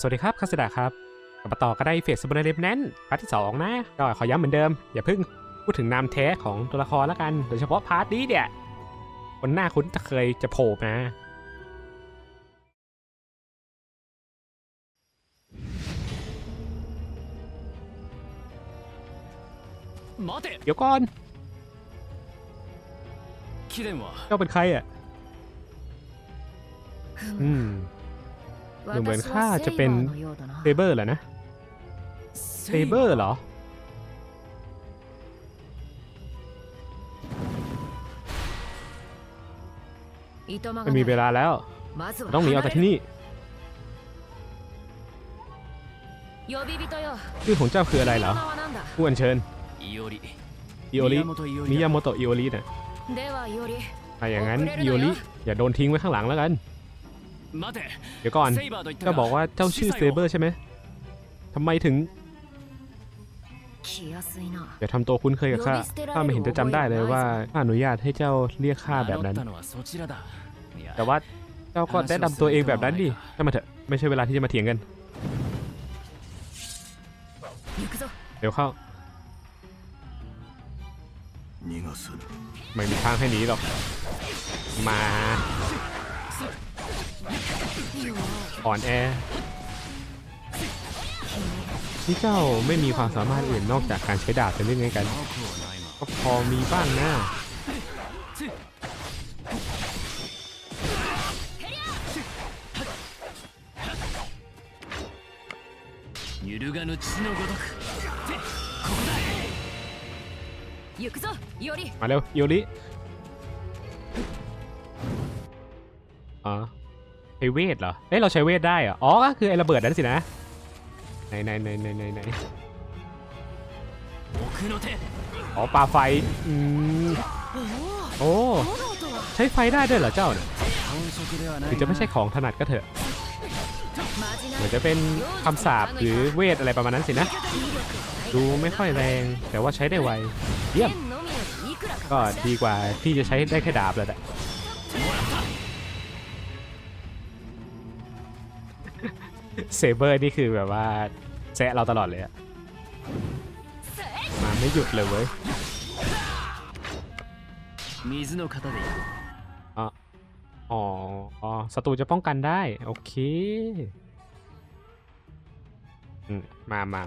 สวัสดีครับคาสดาครับกลับมาต่อก็ได้เฟสบริเลมแนนพาร์ทที่ 2 นะก็ขอย้ำเหมือนเดิม อย่าเพิ่งพูดถึงนามแท้ของตัวละครแล้วกัน โดยเฉพาะพาร์ทนี้เนี่ยคนหน้าคุ้นจะเคยจะโผล่นะเดี๋ยวก่อนเจ้าเป็นใครอะอืม ดูเหมือนข้าจะเป็นเซเบอร์แหละนะเซเบอร์เหรอ ไม่มีเวลาแล้ว ต้องหนีออกจากที่นี่ชื่อของเจ้าคืออะไรเหรอผู้อัญเชิญอิโอริมิยาโมโตอิโอรินะถ้าอย่างนั้นอิโอริอย่าโดนทิ้งไว้ข้างหลังแล้วกัน เดี๋ยวก่อนก็บอกว่าเจ้าชื่อเซเบอร์ใช่ไหมทำไมถึงอย่าทำตัวคุ้นเคยกับข้าข้าไม่เห็นจะจำได้เลยว่าข้าอนุญาตให้เจ้าเรียกข้าแบบนั้น แต่ว่าเจ้าก็แนะดำตัวเองแบบนั้นดิถ้ามาเถอะไม่ใช่เวลาที่จะมาเถียงกัน เดี๋ยวเข้า ไม่มีทางให้หนีหรอก มา อ่อนแอ นี่เจ้าไม่มีความสามารถอื่นนอกจากการใช้ดาบเป็นเรื่องไงกัน なくはないが ก็พอมีบ้างนะ 揺るがぬ血のごとく มาเร็วโยริอ๋อ ใช้เวทเหรอ เอ้ยเราใช้เวทได้เหอ๋อ ก็คือไอ้ระเบิดนั้นสินะ ไหนไหนไหนไหนไหนไหนอ๋อปาไฟ อืม โอ้ ใช้ไฟได้ด้วยเหรอเจ้าเนี่ยถึงจะไม่ใช่ของถนัดก็เถอะ เหมือนจะเป็นคำสาบหรือเวทอะไรประมาณนั้นสินะ ดูไม่ค่อยแรง แต่ว่าใช้ได้ไว เยี่ยม ก็ดีกว่าที่จะใช้ได้แค่ดาบเลยแหละ เซเบอร์นี่คือแบบว่าแซะเราตลอดเลยอะมาไม่หยุดเลยเว้ยอ๋ออ๋อศัตรูจะป้องกันได้ โอเคมมามา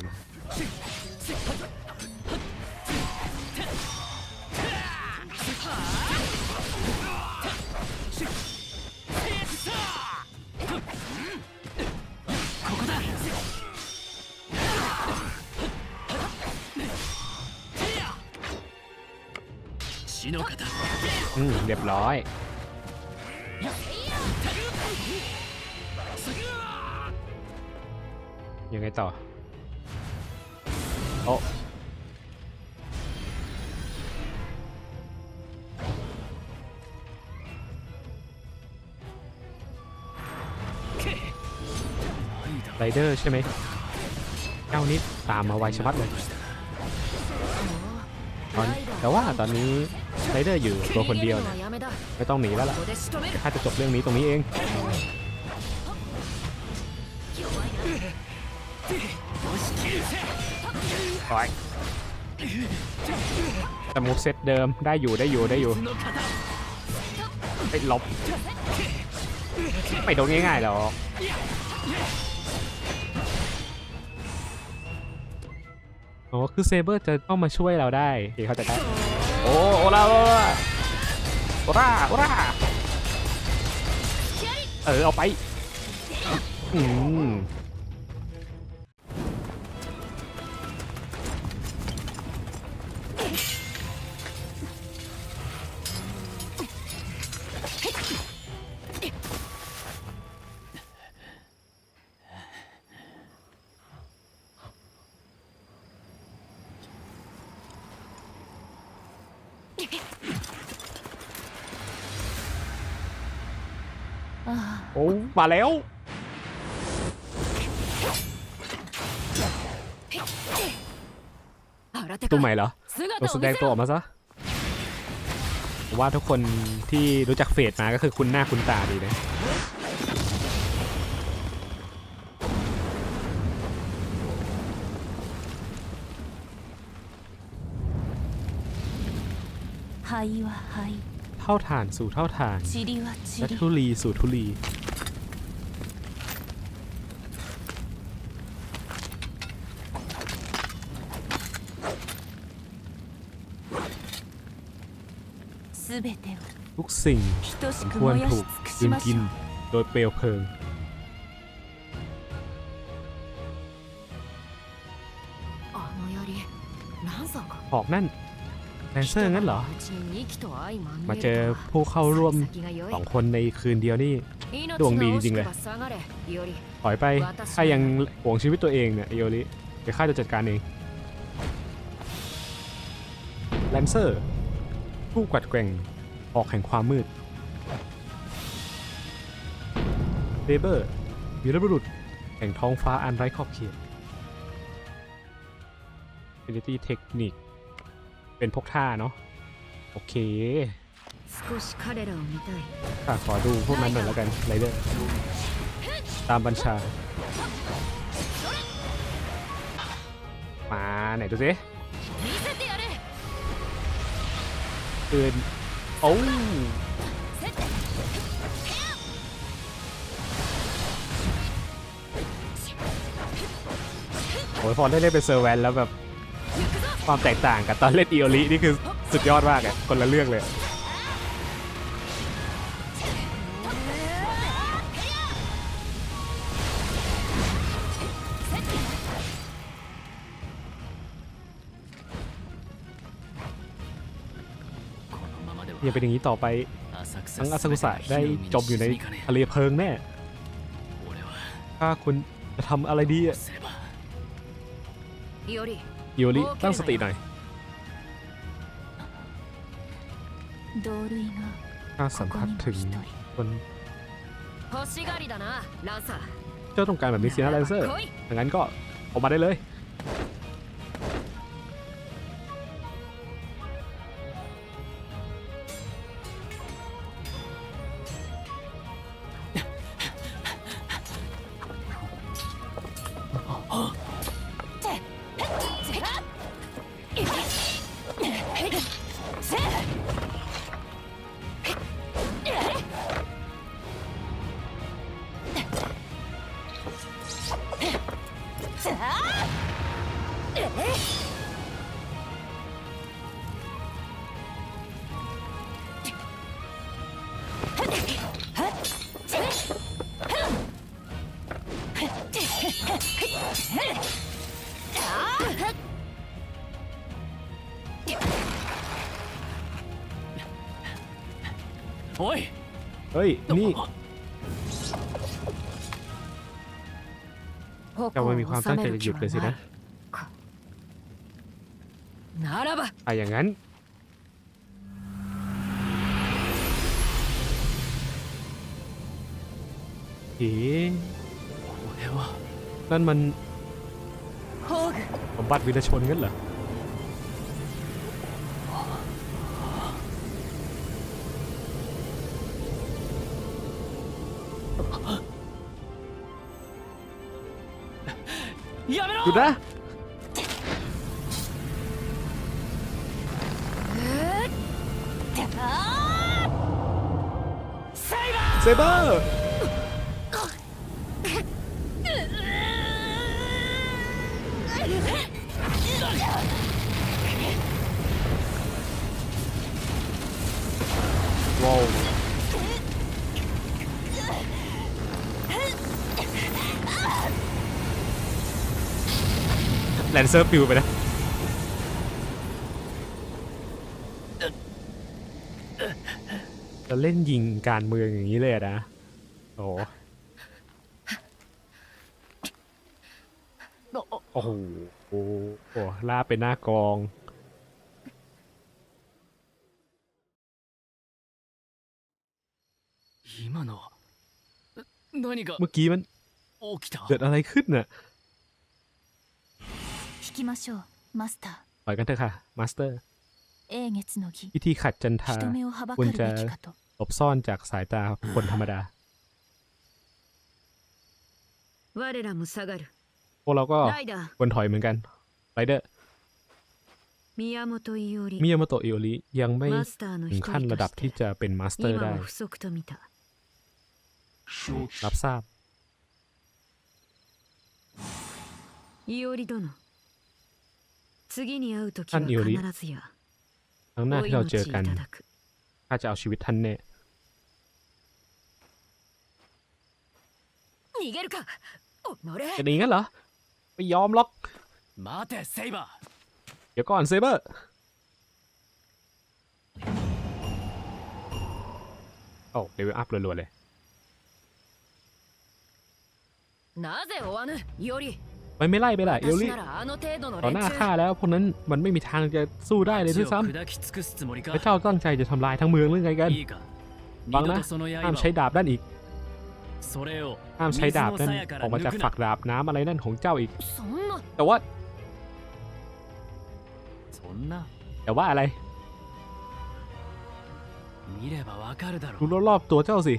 อืมเรียบร้อยยังไงต่อ โอ้ไรเดอร์ใช่ไหมเจ้านี้ตามมาไวชะมัดเลยตอนแต่ว่าตอนนี้ ไรเดอร์อยู่ตัวคนเดียวเนี่ยไม่ต้องหนีแล้วล่ะถ้าจะจบเรื่องนี้ตรงนี้เองโอ้ยแต่มุกเซตเดิมได้อยู่ได้อยู่ได้อยู่ไปลบไปโดนง่ายๆหรอกโอ้คือเซเบอร์จะเข้ามาช่วยเราได้เข้าใจได้ โอ้โอลาโอลาโอลาโอลาเออเอาไป อืม มาแล้ว ตัวใหม่เหรอตัวแสดงตัวออกมาซะว่าทุกคนที่รู้จักเฟดมาก็คือคุณหน้าคุณตาดีนะเท่าฐานสู่เท่าฐานและทุลีสู่ทุลี ทุกสิ่งสมควรถูกดื่กินโดยเปลวเพลิง หอกนั่นแลนเซอร์งั้นเหรอ มาเจอผู้เข้าร่วมสองคนในคืนเดียวนี่ดวงดีจริงเลย ถอยไป ถ้ายังหวงชีวิตตัวเองเนี่ยโยริเดี๋ยวข้าจะจัดการเองแลนเซอร์ ผู้กัดแกว่ง ออกแห่งความมืดเบเบอร์วีรบุรุษ แห่งท้องฟ้าอันไร้ขอบเขต Ability เทคนิคเป็นพกท่าเนาะโอเคค่ะขอดูพวกนั้นหน่อยแล้วกันไรเดอร์ตามบัญชา มาไหนดูสิเกิน โอ้โอ้ยพอได้เล่นเป็นเซอร์แวนแล้วแบบ ความแตกต่างกับตอนเล่นอีโอลินี่คือสุดยอดมากอะคนละเรื่องเลย ยังเป็นอย่างนี้ต่อไปทั้งอาซากุสะได้จบอยู่ในทะเลเพลิงแน่ถ้าคุณจะทำอะไรดีอะอิโอริตั้งสติหน่อยถ้าสัมผัสถึงคนเจ้าต้องการแบบนี้สินะแลนเซอร์ดังนั้นก็ออกมาได้เลย おい เฮ้ย นี่ 矛 เราไม่มีความตั้งใจจะหยุดเลยสินะ อย่างนั้น เอ๋นั่นมันบำบัดวิรชนงั้นเหรอหยุดนะ เซเบอร์ว้าวแลนเซอร์ปิวไปนะ จะเล่นยิงการเมืองอย่างนี้เลยอะนะ โอ้โหโอ้โหโอ้โหลาบเป็นหน้ากอง 今のは何が เมื่อกี้มัน 起きた เกิดอะไรขึ้นน่ะ 引きましょうマスタ ปล่อยกันเถอะค่ะ มาสเตอร์ ー英月の儀 วิธีขัดจันทา 人目をはばか ควร る จะ べきかと หล อบซ่อนจากสายตาคนธรรมดาพวกเราก็ควรถอยเหมือนกันไรเดอร์มิยาโมโตอิโอริโอริยังไม่ถึงขั้นระดับที่จะเป็นมาสเตอร์ได้ รับทราบอิโอริโ殿ท่านอิโอริครั้งหน้าที่เราเจอกันถ้าจะเอาชีวิตท่านเน่ จะหนีงั้นเหรอ ไม่ยอมหรอก มาแต่เซเบอร์ เดี๋ยวก่อนเซเบอร์ โอ้เลเวลอัพรววๆเลยมันไม่ไล่ไปละเอลลี่ต่อหน้าฆ่าแล้วพวกนั้นมันไม่มีทางจะสู้ได้เลยทุกซ้ำพระเจ้าตั้งใจจะทำลายทั้งเมืองหรือไงกันฟังนะห้ามใช้ดาบด้านอีก ห้ามใช้ดาบนั่นออกมาจะฝักดาบน้ำอะไรนั่นของเจ้าอีก แต่ว่า แต่ว่าอะไรดูรอบๆตัวเจ้าสิ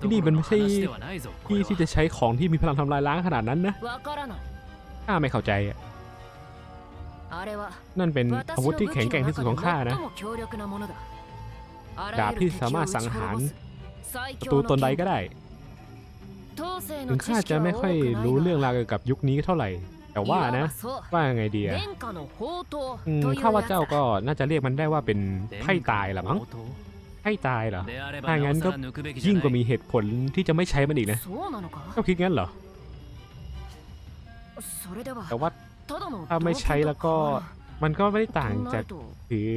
ที่นี่มันไม่ใช่ที่ที่จะใช้ของที่มีพลังทำลายล้างขนาดนั้นนะข้าไม่เข้าใจอะนั่นเป็นอาวุธที่แข็งแกร่งที่สุดของข้านะ ดาบที่สามารถสังหารประตูตนใดก็ได้ ถึงข้าจะไม่ค่อยรู้เรื่องราวเกี่ยวกับยุคนี้เท่าไหร่ แต่ว่านะ ว่าไงดีอะข้าว่าเจ้าก็น่าจะเรียกมันได้ว่าเป็นไพ่ตายหรอมั้งไพ่ตายเหรอถ้างั้นก็ยิ่งกว่ามีเหตุผลที่จะไม่ใช้มันอีกนะก็คิดงั้นเหรอ แต่ว่าถ้าไม่ใช้แล้วก็มันก็ไม่ได้ต่างจากถือ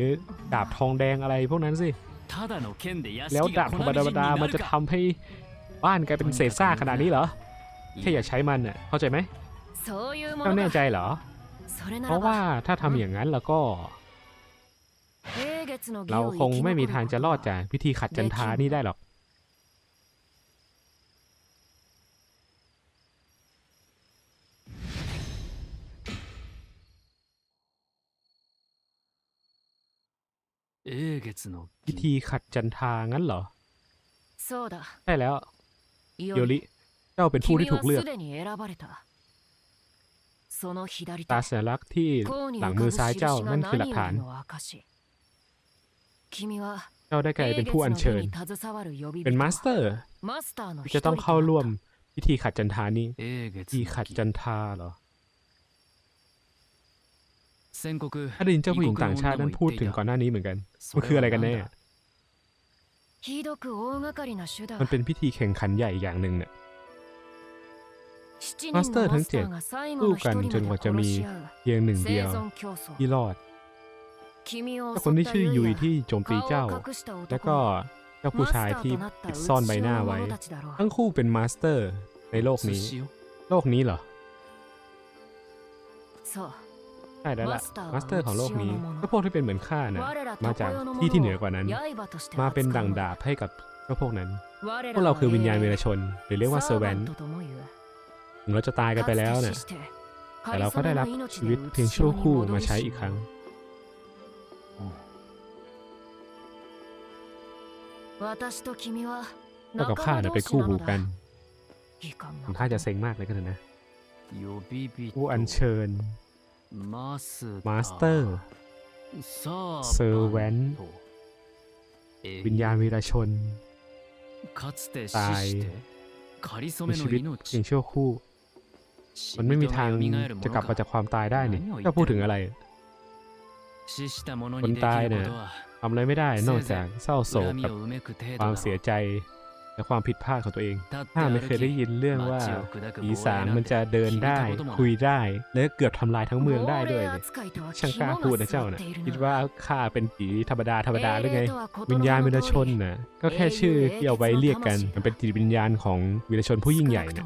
ดาบทองแดงอะไรพวกนั้นสิ แล้วดาบธรรมดามันจะทำให บ้านกลายเป็นเศษซากขนาดนี้เหรอ แค่อย่าใช้มันน่ะเข้าใจไหมเจ้าแน่ใจเหรอ เพราะว่าถ้าทำอย่างนั้นแล้วก็ เราคงไม่มีทางจะรอดจากพิธีขัดจันทานี่ได้หรอก พิธีขัดจันทางั้นเหรอ ใช่แล้ว โยริเจ้าเป็นผู้ที่ถูกเลือก ตาสัญลักษณ์ที่หลังมือซ้ายเจ้านั่นคือหลักฐาน เจ้าได้กลายเป็นผู้อัญเชิญ เป็นมาสเตอร์จะต้องเข้าร่วมพิธีขัดจันทานี้พิธีขัดจันทาเหรอถ้าดินเจ้าผู้หญิงต่างชาตินั้นพูดถึงก่อนหน้านี้เหมือนกัน มันคืออะไรกันแน่ มันเป็นพิธีแข่งขันใหญ่อย่างหนึ่งเนี่ยมาสเตอร์ทั้งเจ็ดคู่กันจนกว่าจะมีเพียงหนึ่งเดียวที่รอดถ้าคนที่ชื่อยุยที่โจมตีเจ้า แล้วก็เจ้าผู้ชายที่ปิดซ่อนใบหน้าไว้ ทั้งคู่เป็นมาสเตอร์ในโลกนี้ โลกนี้เหรอ ใช่แล้วล่ะมาสเตอร์ของโลกนี้พก็พวกที่เป็นเหมือนข้านะมาจากที่ที่เหนือกว่านั้น มาเป็นดังดาบให้กับก็พวกนั้น พวกเราคือวิญญาณเวรชน หรือเรียกว่าเซอร์แวนเราจะตายกันไปแล้วนะ่ะแต่เราก็ได้รับชีวิตเพียงชั่วคู่มาใช้อีกครั้งแล้วกับข้าเนี่ยเป็นคู่หูกันข้าจะเซ็งมากเลยก็เถอะนะผู้อัญเชิญ มาสเตอร์เซอร์แวนวิญญาณวีรชน ตายมีชีวิตเพียงชั่วคู่ มันไม่มีทางจะกลับมาจากความตายได้นี่ถ้าพูดถึงอะไรคนตายเนี่ยทำอะไรไม่ได้นอกจากเศร้าโศกกับความเสียใจ และความผิดพลาดของตัวเอง ถ้าไม่เคยได้ยินเรื่องว่าผีสางมันจะเดินได้คุยได้และเกือบทำลายทั้งเมืองได้ด้วยช่างกล้าพูดนะเจ้านะคิดว่าข้าเป็นผีธรรมดาธรรมดาหรือไง วิญญาณวีรชนนะก็แค่ชื่อที่เอาไว้เรียกกัน มันเป็นจิตวิญญาณของวีรชนผู้ยิ่งใหญ่นะ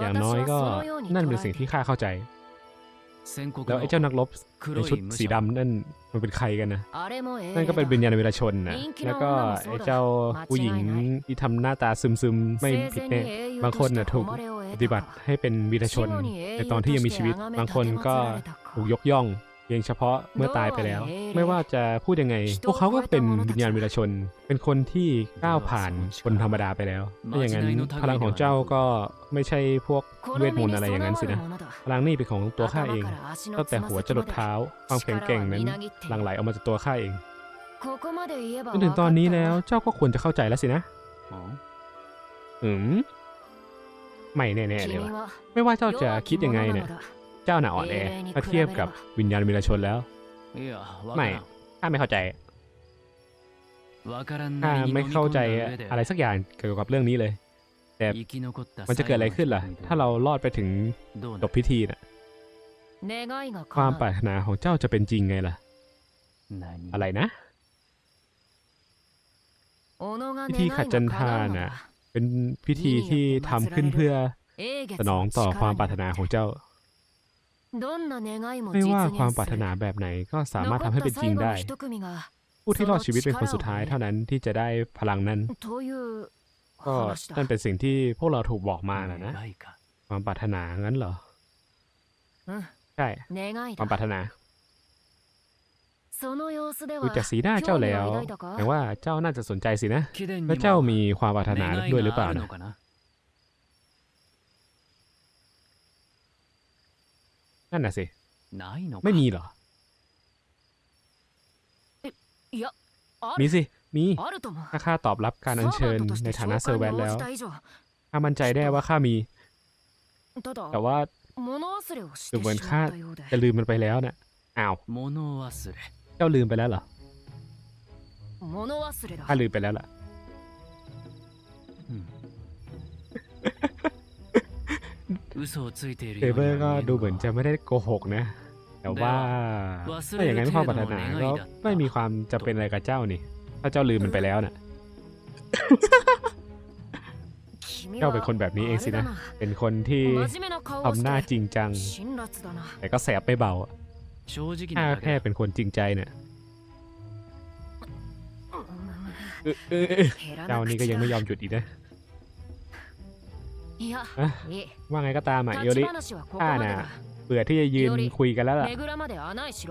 อย่างน้อยก็นั่นเป็นสิ่งที่ข้าเข้าใจ แล้วไอ้เจ้านักรบในชุดสีดำนั่นมันเป็นใครกันนะ นั่นก็เป็นบิญญาณเวรชนนะแล้วก็ไอ้เจ้าผู้หญิงที่ทำหน้าตาซึมซึมไม่ผิดแน่บางคนนะถูกปฏิบัติให้เป็นวีรชนในตอนที่ยังมีชีวิต บางคนก็ถูกยกย่อง เพียงเฉพาะเมื่อตายไปแล้ว ไม่ว่าจะพูดยังไง พวกเขาก็เป็นวิญญาณวีรชน เป็นคนที่ก้าวผ่านคนธรรมดาไปแล้วถ้าอย่างนั้นพลังของเจ้าก็ไม่ใช่พวกเวทมนต์อะไรอย่างนั้นสินะพลังนี่เป็นของตัวข้าเองตั้งแต่หัวจรดเท้าความแข็งแกร่งนั้นหลั่งไหลออกมาจากตัวข้าเองจนถึงตอนนี้แล้วเจ้าก็ควรจะเข้าใจแล้วสินะอืมไม่แน่ๆเลยว่ะไม่ว่าเจ้าจะคิดยังไงเนี่ย เจ้าหน่าอ่อนแอถ้าเทียบกับวิญญาณมิรชนแล้ว ไม่ข้าไม่เข้าใจข้าไม่เข้าใจอะไรสักอย่างเกี่ยวกับเรื่องนี้เลย แต่มันจะเกิดอะไรขึ้นล่ะ ถ้าเรารอดไปถึงจบพิธีนะ่ะความปรารถนาของเจ้าจะเป็นจริงไงล่ะ อะไรนะพิธีขัดจันทาน่ะ เป็นพิธีที่ทำขึ้นเพื่อสนองต่อความปรารถนาของเจ้า ไม่ว่าความปรารถนาแบบไหนก็สามารถทำให้เป็นจริงได้ ผู้ที่รอดชีวิตเป็นคนสุดท้ายเท่านั้นที่จะได้พลังนั้น ก็นั่นเป็นสิ่งที่พวกเราถูกบอกมานะนะ ความปรารถนางั้นเหรอ ใช่ ความปรารถนาดูจากสีหน้าเจ้าแล้วแปลว่าเจ้าน่าจะสนใจสินะ แล้วเจ้ามีความปรารถนาด้วยหรือเปล่านะ นั่นน่ะสิ ないのか ไม่มีเหรอ มีสิ มี ถ้าข้าตอบรับการอัญเชิญในฐานะเซอร์แวนแล้ว ข้ามั่นใจได้ว่าข้ามี แต่ว่า ดูเหมือนข้าจะลืมมันไปแล้วน่ะ อ้าว 物忘れ เจ้าลืมไปแล้วเหรอ ข้าลืมไปแล้วล่ะ เทเบอร์ก็ดูเหมือนจะไม่ได้โกหกนะ แต่ว่าถ้าอย่างนั้นความปรารถนาก็ไม่มีความจะเป็นอะไรกับเจ้านี่ ถ้าเจ้าลืมมันไปแล้วน่ะ เจ้าเป็นคนแบบนี้เองสินะ เป็นคนที่ทำหน้าจริงจัง แต่ก็แสบไปเบาถ้าแค่เป็นคนจริงใจเนี่ยเจ้านี่ก็ยังไม่ยอมหยุดอีกนะ ว่าไงก็ตามอะโยริข้าน่ะเบื่อที่จะยืนคุยกันแล้วล่ะ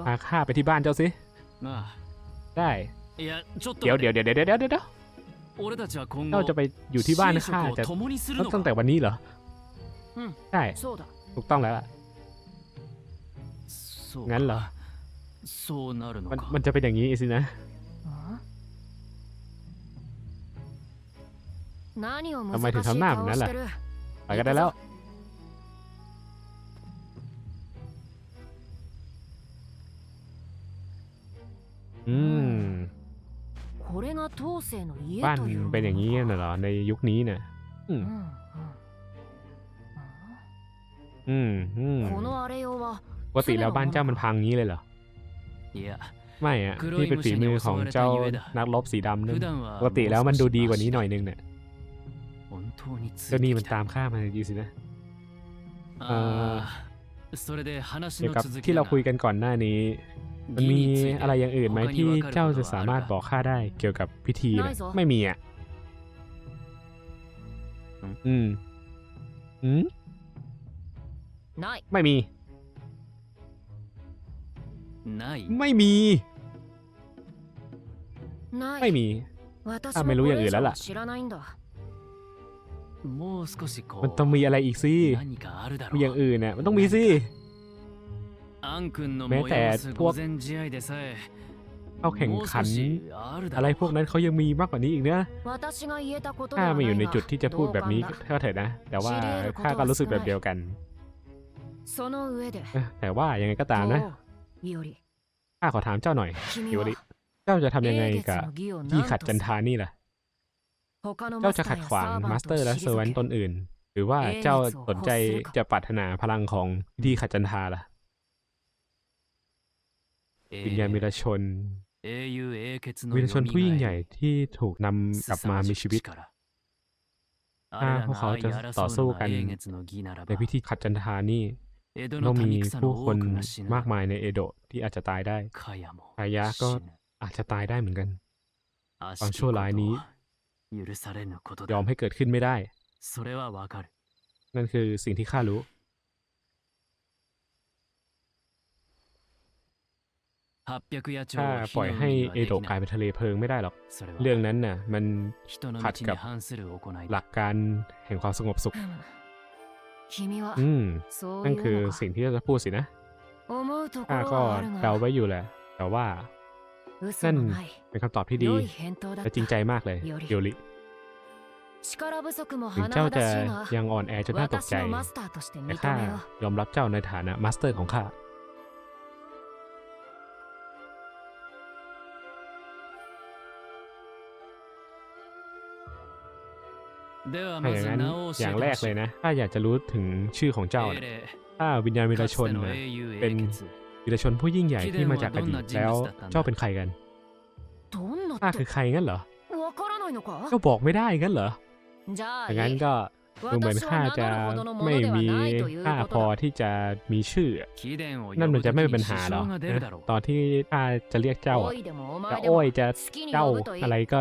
พาข้าไปที่บ้านเจ้าสิได้เดี๋ยวเดี๋ยวเดี๋ยวเดี๋ยวเดี๋ยวเดี๋ยวเราจะไปอยู่ที่บ้านข้าจะตั้งแต่วันนี้เหรอใช่ถูกต้องแล้วล่ะงั้นเหรอมันมันจะเป็นอย่างนี้สินะทำไมถึงทำหน้าแบบนั้นล่ะ ไปก็ได้แล้ว อืม これが当世の家 บ้าน という เป็นอย่างนี้ นี้ น่ะเหรอ ในยุคนี้เนี่ยอืม อืมอืม このあれ用は ปกติแล้วบ้านเจ้ามันพังงี้เลยเหรอ いや ไม่อะ 黒い นี่เป็นฝีมือของเจ้า 虫に襲われたゆえだ นักรบสีดำนั่น 普段は ปกติแล้วมันดูดีกว่านี้หน่อยนึงเนี่ย 本当につい เจ้านี่มันตามข้ามาจริงสินะเอ่อเกี่ยวกับที่เราคุยกันก่อนหน้านี้ มันมีอะไรอย่างอื่นไหมที่เจ้าจะสามารถบอกข้าได้เกี่ยวกับพิธีนะไม่มีอะอืมอืมไม่มี ไม่มี ไม่มีถ้าไม่รู้อย่างอื่นแล้วล่ะ มันต้องมีอะไรอีกสิมีอย่างอื่นเนี่ยมันต้องมีสิแม้แต่พวกเข้าแข่งขัน อะไรพวกนั้นเขายังมีมากกว่านี้อีกเนะถ้าไม่อยู่ในจุดที่จะพูดแบบนี้ก็เถอะนะ แต่ว่าข้าก็รู้สึกแบบเดียวกัน แต่ว่ายังไงก็ตามนะข้าขอถามเจ้าหน่อยฮิวริเจ้าจะทำยังไงกับที่ขัดจันทานี่ล่ะ เจ้าจะขัดขวางมาสเตอร์และเซอร์แวนตนอื่น หรือว่าเจ้าสนใจจะปรารถนาพลังของดีขัดจันทาล่ะวิญญาณมิรชนวิญรชนผู้ยิ่งใหญ่ที่ถูกนำกลับมามีชีวิตถ้าพวกเขาจะต่อสู้กันในพิธีขัดจันทานี่ต้องมีผู้คนมากมายในเอโดะที่อาจจะตายได้คายะก็อาจจะตายได้เหมือนกันความชั่วร้ายนี้ ยอมให้เกิดขึ้นไม่ได้ นั่นคือสิ่งที่ข้ารู้ ถ้าปล่อยให้เอโดกลายเป็นทะเลเพลิงไม่ได้หรอก เรื่องนั้นน่ะ มันขัดกับหลักการแห่งความสงบสุข อืม นั่นคือสิ่งที่เราจะพูดสินะข้าก็เดาไว้อยู่แหละ แต่ว่า นั่นเป็นคำตอบที่ดี และจริงใจมากเลยโยริถึงเจ้าจะยังอ่อนแอจนน่าตกใจ แต่ข้ายอมรับเจ้าในฐานะมาสเตอร์ของข้าถ้าอย่างนั้นอย่างแรกเลยนะ ถ้าอยากจะรู้ถึงชื่อของเจ้าถ้าวิญญาณวิรชนนะเป็น วีรชนผู้ยิ่งใหญ่ที่มาจากอดีตแล้วเจ้าเป็นใครกันข้าคือใครงั้นเหรอก็บอกไม่ได้งั้นเหรออย่างนั้นก็ดูเหมือนข้าจะไม่มีข้าพอที่จะมีชื่อ นั่นมันจะไม่เป็นปัญหาหรอตอนที่ข้าจะเรียกเจ้าจะโอ้ยจะเจ้าอะไรก็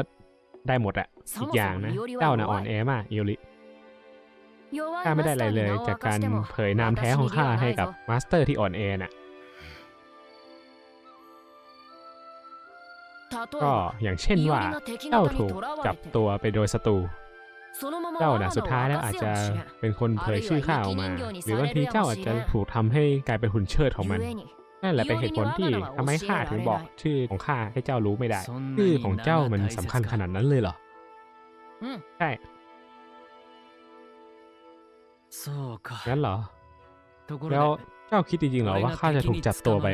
ได้หมดอะอีกอย่างนะ เจ้าน่ะอ่อนแอมากโยริข้าไม่ได้อะไรเลยจากการเผยนามแท้ของข้าให้กับมาสเตอร์ที่อ่อนแอน่ะ ก็อย่างเช่นว่าเจ้าถูกจับตัวไปโดยศัตรูเจ้าน่ะสุดท้ายแล้วอาจจะเป็นคนเผยชื่อข้าออกมา หรือบางทีเจ้าอาจจะถูกทำให้กลายเป็นหุ่นเชิดของมันนั่นแหละเป็นเหตุผลที่ทำให้ข้าถึงบอกชื่อของข้าให้เจ้ารู้ไม่ได้ ชื่อของเจ้ามันสำคัญขนาดนั้นเลยเหรอใช่งั้นเหรอ แล้วเจ้าคิดจริงๆเหรอว่าข้าจะถูกจับตัวไป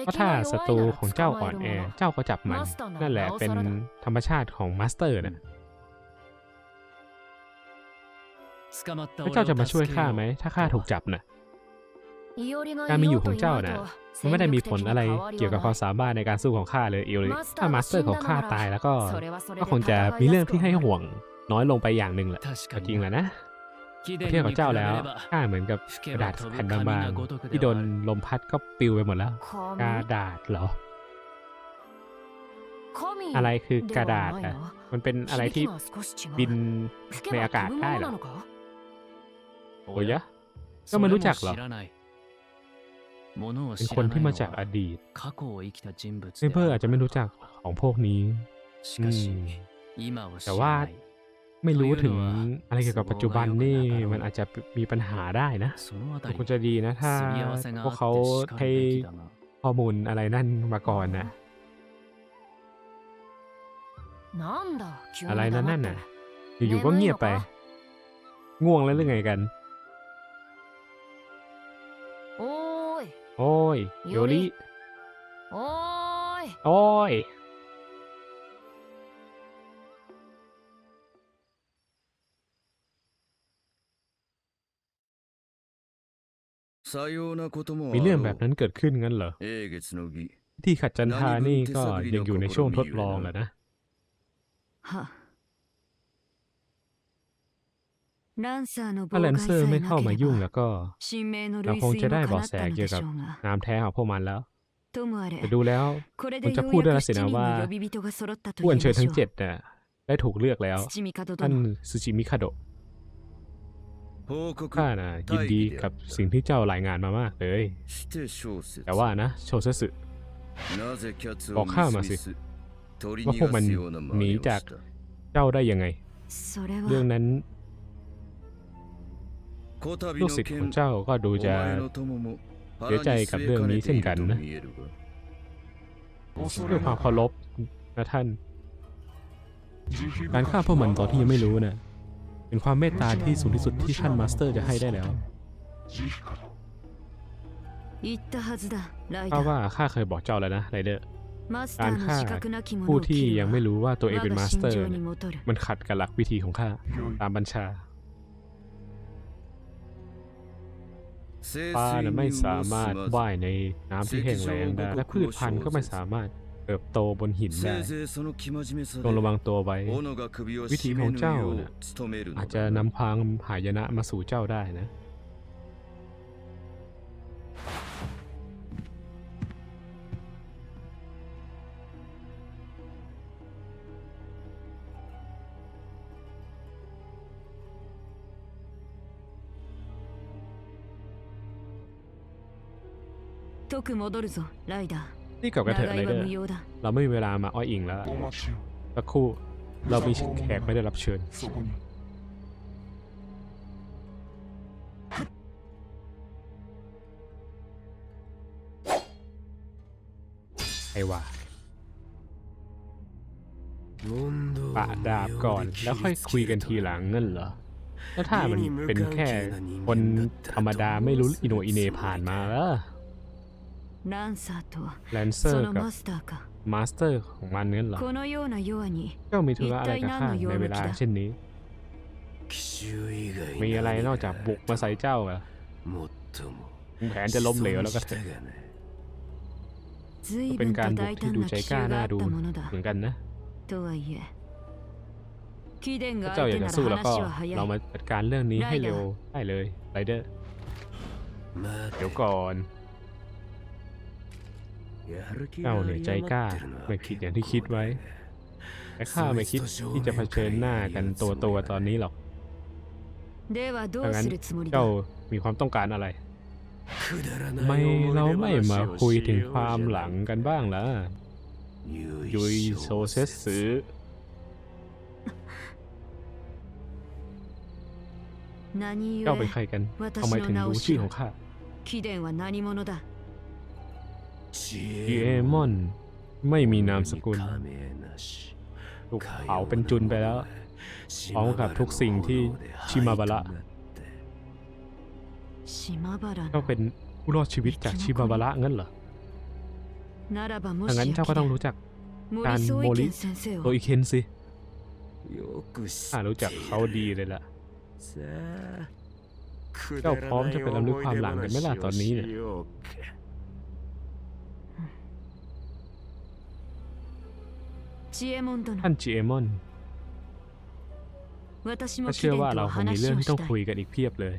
เพราะถ้าศัตรูของเจ้าอ่อนแอ เจ้าก็จับมัน นั่นแหละเป็นธรรมชาติของมาสเตอร์นะแล้วเจ้าจะมาช่วยข้าไหม ถ้าข้าถูกจับนะ่ะการมีอยู่ของเจ้านะมันไม่ได้มีผลอะไรเกี่ยวกับความสามารถในการสู้ของข้าเลยเอลิถ้ามาสเตอร์ของข้าตายแล้วก็ ก็คงจะมีเรื่องที่ให้ห่วงน้อยลงไปอย่างหนึ่งแหละจริงแหละนะ เทียบกับเจ้าแล้วข้าเหมือนกับกระดาษแผ่นบางๆที่โดนลมพัดก็ปิวไปหมดแล้ว กระดาษเหรอ อะไรคือกระดาษอะ มันเป็นอะไรที่บินในอากาศได้เหรอ โอ้ยะก็ไม่รู้จักเหรอเป็นคนที่มาจากอดีตเซเพอร์อาจจะไม่รู้จักของพวกนี้แต่ว่า ไม่รู้ถึงอะไรเกี่ยวกับปัจจุบันนี่มันอาจจะมีปัญหาได้นะคงจะดีนะถ้าพวกเขาให้ข้อมูลอะไรนั่นมาก่อนนะอะไรนั่นนั่นน่ะ อยู่ๆก็เงียบไป ง่วงแล้วหรือไงกัน โอ้ย โอ้ยโยริโอ้ยโอ้ย มีเรื่องแบบนั้นเกิดขึ้นงั้นเหรอ ที่ขัดจันทานี่ก็ยังอยู่ในช่วงทดลองแหละนะ ถ้าแลนเซอร์ไม่เข้ามายุ่งแล้วก็ เราคงจะได้เบาะแสเกี่ยวกับนามแท้ของพวกมันแล้วแต่ดูแล้วมันจะพูดได้แล้วสินะว่าผู้อัญเชิญทั้งเจ็ดน่ะได้ถูกเลือกแล้วท่านซูชิมิคาโดะ ข้านะยินดีกับสิ่งที่เจ้ารายงานมามากเลย แต่ว่านะ โชเซสึบอกข้ามาสิว่าพวกมันหนีจากเจ้าได้ยังไง เรื่องนั้นลูกศิษย์ของเจ้าก็ดูจะเสียใจกับเรื่องนี้เช่นกันนะด้วยความเคารพนะท่าน การฆ่าพวกมันตอนที่ยังไม่รู้น่ะ เป็นความเมตตาที่สูงที่สุดที่ท่านมาสเตอร์จะให้ได้แล้วข้าว่าข้าเคยบอกเจ้าแล้วนะไรเดอร์การฆ่าผู้ที่ยังไม่รู้ว่าตัวเองเป็นมาสเตอร์ มันขัดกับหลักวิธีของข้าตามบัญชาปลาไม่สามารถว่ายในน้ำที่แห้งแล้งได้และพืชพันธุ์ก็ไม่สามารถ ติบโตบนหินได้ せいぜいその生真面目さ จงระวั で งตัวไว้ 斧が首を วิธี 絞 ข め อง ぬ เจ้า よう น่ะ 努める อา の จจะ だ นำความหายนะมาสู่เจ้าได้นะ とく戻るぞライダ รีบกลับกันเถิอะไรเด้อเราไม่มีเวลามาอ้อยอิงแล้วสักครู่เรามีแขกไม่ได้รับเชิญไอวาปะดาบก่อนแล้วค่อยคุยกันทีหลังเงินเหรอ แล้วถ้ามันเป็นแค่คนธรรมดาไม่รู้อิโนอิเนผ่านมาแล้ว ランサーと แลนเซอ そ ร์ の กับ マスターか มาสเตอร์ของมันงั้นเหรอ このような弱に เจ้ามีธุระอะไรกับข้าในเวลาเช่นนี้ มีอะไรนอกจากบุกมาใส่เจ้าอะแผนจะล้มเหลวแล้วก็เถอะ 随 เป็น 分 การ と บุก 大 ที่ 胆 ดู な ใจ 奇 กล้า 襲が น่า あっ ดู たものだ เหมือนกันนะ とはいえ貴殿 ถ้า が เจ้าอ 相 ยา 手 ก な จะ ら สู้แล้วก็ 話は早 เรา い มาจัดการเรื่องนี้ให้เร็วได้เลยไรเดอร์เดี๋ยวก่อน เราเนี่ยใจกล้าไม่คิดอย่างที่คิดไว้ แต่ข้าไม่คิดที่จะเผชิญหน้ากันตัวตัวตอนนี้หรอกดังนั้นเจ้ามีความต้องการอะไร ไม่เราไม่มาคุยถึงความหลังกันบ้างล่ะยุยโซเซสซือเจ้าเป็นใครกันทำไมถึงรู้ชื่อของข้า ดีเอมอน ไม่มีนามสกุลถูกเผาเป็นจุนไปแล้วพร้อมกับทุกสิ่งที่ชิมาบาระก็เป็นผู้รอดชีวิตจากชิมาบาระงั้นเหรอดังนั้นเจ้าก็ต้องรู้จักการโมริโตอิเคนสิอารู้จักเขาดีเลยล่ะ เจ้าพร้อมจะไปรำลึกความหลังกันไหมล่ะตอนนี้เนี่ย ท่านจีเอมอนถ้าเชื่อว่าเราคงมีเรื่องที่ต้องคุยกันอีกเพียบเลย